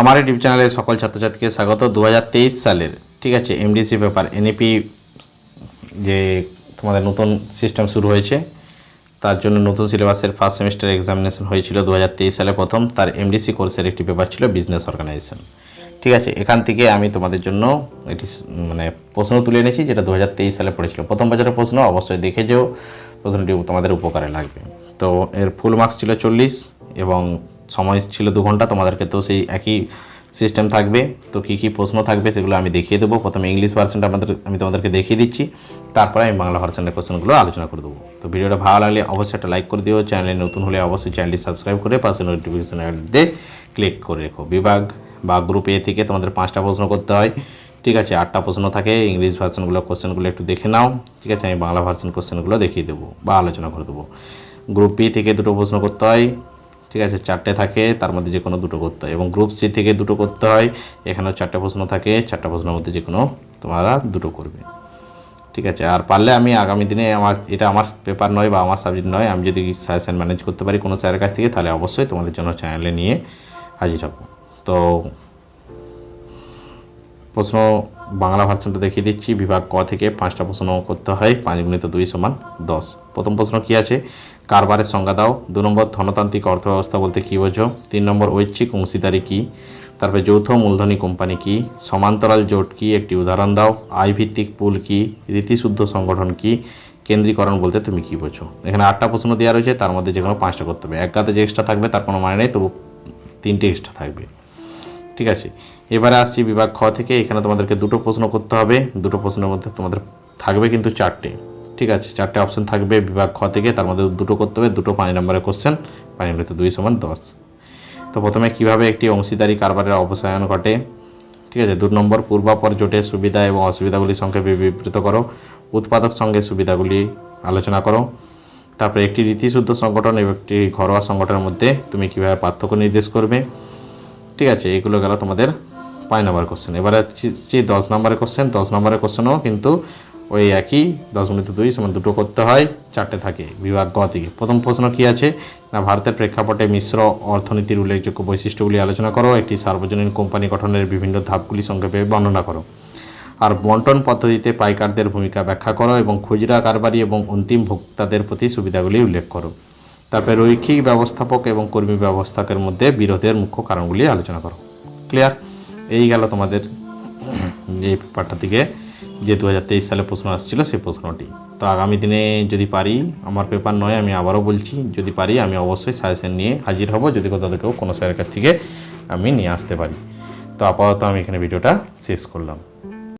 আমার ইউটিউব চ্যানেলে সকল ছাত্রছাত্রীকে স্বাগত। দু হাজার তেইশ সালের, ঠিক আছে এমডিসি পেপার এনইপি যে তোমাদের নতুন সিস্টেম শুরু হয়েছে, তার জন্য নতুন সিলেবাসের ফার্স্ট সেমিস্টার এক্সামিনেশন হয়েছিল দু হাজার তেইশ সালে প্রথম। তার এমডিসি কোর্সের একটি পেপার ছিল বিজনেস অর্গানাইজেশন ঠিক আছে, এখান থেকে আমি তোমাদের জন্য এটি মানে প্রশ্ন তুলে এনেছি, যেটা দু হাজার তেইশ সালে পড়েছিল। প্রথম বছরের প্রশ্ন, অবশ্যই দেখে যেও, প্রশ্নটি তোমাদের উপকারে লাগবে। তো এর ফুল মার্কস ছিল চল্লিশ এবং সময় ছিল দু ঘণ্টা, তোমাদেরকে তো সেই একই সিস্টেম থাকবে। তো কী কী প্রশ্ন থাকবে সেগুলো আমি দেখিয়ে দেবো। প্রথমে ইংলিশ ভার্সনটা আমাদের আমি তোমাদেরকে দেখিয়ে দিচ্ছি। তারপরে আমি বাংলা ভার্সনের কোশ্চেনগুলো আলোচনা করে দেবো। তো ভিডিওটা ভালো লাগলে অবশ্যই একটা লাইক করে দিও। চ্যানেলে নতুন হলে অবশ্যই চ্যানেলটি সাবস্ক্রাইব করে পাশে নোটিফিকেশন দিয়ে ক্লিক করে রেখো। বিভাগ বা গ্রুপ এ থেকে তোমাদের পাঁচটা প্রশ্ন করতে হয়। ঠিক আছে, আটটা প্রশ্ন থাকে। ইংলিশ ভার্সনগুলো কোশ্চেনগুলো একটু দেখে নাও। ঠিক আছে, আমি বাংলা ভার্সন কোশ্চেনগুলো দেখিয়ে দেবো বা আলোচনা করে দেবো। গ্রুপ বি থেকে দুটো প্রশ্ন করতে হয়। ঠিক আছে, চারটে থাকে, তার মধ্যে যে কোনো দুটো করতে হয়। এবং গ্রুপ সি থেকে দুটো করতে হয়, এখানেও চারটে প্রশ্ন থাকে, চারটা প্রশ্নের মধ্যে যে কোনো তোমরা দুটো করবে। ঠিক আছে, আর পারলে আমি আগামী দিনে আমার, এটা আমার পেপার নয় বা আমার সাবজেক্ট নয়, আমি যদি সাজেশন ম্যানেজ করতে পারি কোনো স্যারের কাছ থেকে, তাহলে অবশ্যই তোমাদের জন্য চ্যানেলে নিয়ে হাজির হব। তো প্রশ্ন বাংলা ভার্সনটা দেখিয়ে দিচ্ছি। বিভাগ ক থেকে পাঁচটা প্রশ্ন করতে হয়। পাঁচ গুণিত দুই সমান দশ। প্রথম প্রশ্ন কি আছে? কারবারের সংজ্ঞা দাও। দু নম্বর, ধনতান্ত্রিক অর্থব্যবস্থা বলতে কী বোঝো? তিন নম্বর, ঐচ্ছিক অংশীদারি কী? তারপরে যৌথ মূলধনী কোম্পানি কী? সমান্তরাল জোট কী? একটি উদাহরণ দাও। আয় ভিত্তিক পুল কী? রীতিশুদ্ধ সংগঠন কী? কেন্দ্রীকরণ বলতে তুমি কী বোঝো? এখানে আটটা প্রশ্ন দেওয়া রয়েছে। তার মধ্যে যে কোনো পাঁচটা করতে হবে। এক গাতে যে এক্সট্রা থাকবে, তার কোনো মানে নেই। তবু তিনটে এক্সট্রা থাকবে। ঠিক আছে? এবারে আসছি বিভাগ খ থেকে, এখানে তোমাদেরকে দুটো প্রশ্ন করতে হবে। দুটো প্রশ্নের মধ্যে তোমাদের থাকবে কিন্তু চারটে। ঠিক আছে? চারটে অপশন থাকবে বিভাগ খ থেকে, তার মধ্যে দুটো করতে হবে, দুটো পাঁচ নম্বরের কোশ্চেন পাঁচ নম্বরে দুই সমান দশ। তো প্রথমে কীভাবে একটি অংশীদারি কারবারের অবসায়ন ঘটে? ঠিক আছে? দু নম্বর, পূর্বাপর জোটের সুবিধা এবং অসুবিধাগুলি সংক্ষেপে বিবৃত করো। উৎপাদক সঙ্গে সুবিধাগুলি আলোচনা করো। তারপরে একটি রীতিশুদ্ধ সংগঠন এবং একটি ঘরোয়া সংগঠনের মধ্যে তুমি কীভাবে পার্থক্য নির্দেশ করবে? ঠিক আছে, এগুলো গেল তোমাদের পাঁচ নম্বর কোশ্চেন এবারে হচ্ছে দশ নম্বরের কোশ্চেন দশ নম্বরের কোশ্চেনও কিন্তু ওই একই, দশ মিনিট দুই সমান দুটো করতে হয়, চারটে থাকে, বিভাগ গ থেকে। প্রথম প্রশ্ন কি আছে? না, ভারতের প্রেক্ষাপটে মিশ্র অর্থনীতির উল্লেখযোগ্য বৈশিষ্ট্যগুলি আলোচনা করো, একটি সার্বজনীন কোম্পানি গঠনের বিভিন্ন ধাপগুলি সংক্ষেপে বর্ণনা করো। আর বন্টন পদ্ধতিতে পাইকারদের ভূমিকা ব্যাখ্যা করো এবং খুচরা কারবারি এবং অন্তিম ভোক্তাদের প্রতি সুবিধাগুলি উল্লেখ করো। তারপরে রৈখিক ব্যবস্থাপক এবং কর্মী ব্যবস্থাপকের মধ্যে বিরোধের মুখ্য কারণগুলি আলোচনা করো। ক্লিয়ার এই গেল তোমাদের যে পেপারটা থেকে যে দু হাজার তেইশ সালে প্রশ্ন আসছিল সেই প্রশ্নটি। তো আগামী দিনে যদি পারি, আমার পেপার নয়, আমি আবারও বলছি, যদি পারি, আমি অবশ্যই সাজেশন নিয়ে হাজির হব, যদি কোথাও থেকেও কোনো স্যারের কাছ থেকে আমি নিয়ে আসতে পারি। তো আপাতত আমি এখানে ভিডিওটা শেষ করলাম।